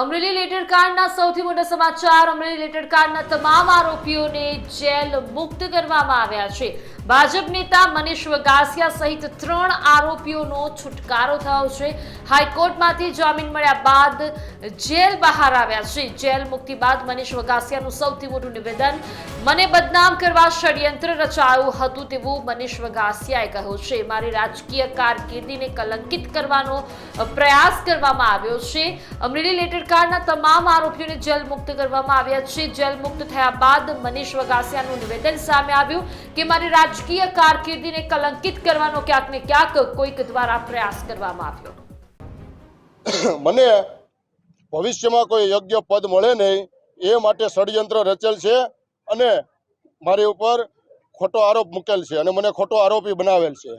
Amreli letter કાંડના સૌથી મોટા સમાચાર, અમરેલી લેટર કાંડના તમામ આરોપીઓને જેલ મુક્ત કરવામાં આવ્યા છે. ભાજપ નેતા મનીષ વગાસિયા સહિત ત્રણ આરોપીઓનો છુટકારો થયો છે. હાઈકોર્ટમાંથી જામીન મળ્યા બાદ જેલ બહાર આવ્યા છે. જેલ મુક્તિ બાદ મનીષ વગાસિયાનું સૌથી મોટું નિવેદન, મને બદનામ કરવા ષડયંત્ર રચાયું હતું તેવું મનીષ વગાસિયાએ કહ્યું છે. મારી રાજકીય કારકિર્દીને કલંકિત કરવાનો પ્રયાસ કરવામાં આવ્યો છે. અમરેલી લેટર કાંડના તમામ આરોપીઓને જેલ મુક્ત કરવામાં આવ્યા છે. જેલ મુક્ત થયા બાદ મનીષ વગાસિયાનું નિવેદન સામે આવ્યું. કે મારી રાજકીય કારકિર્દીને કલંકિત કરવાનો ક્યાંક ને ક્યાંક કોઈક દ્વારા પ્રયાસ કરવામાં આવ્યો. મને ભવિષ્યમાં કોઈ યોગ્ય પદ મળે નહીં, એ માટે ષડયંત્ર રચેલ છે અને મારી ઉપર ખોટો આરોપ મૂકેલ છે અને મને ખોટો આરોપી બનાવેલ છે.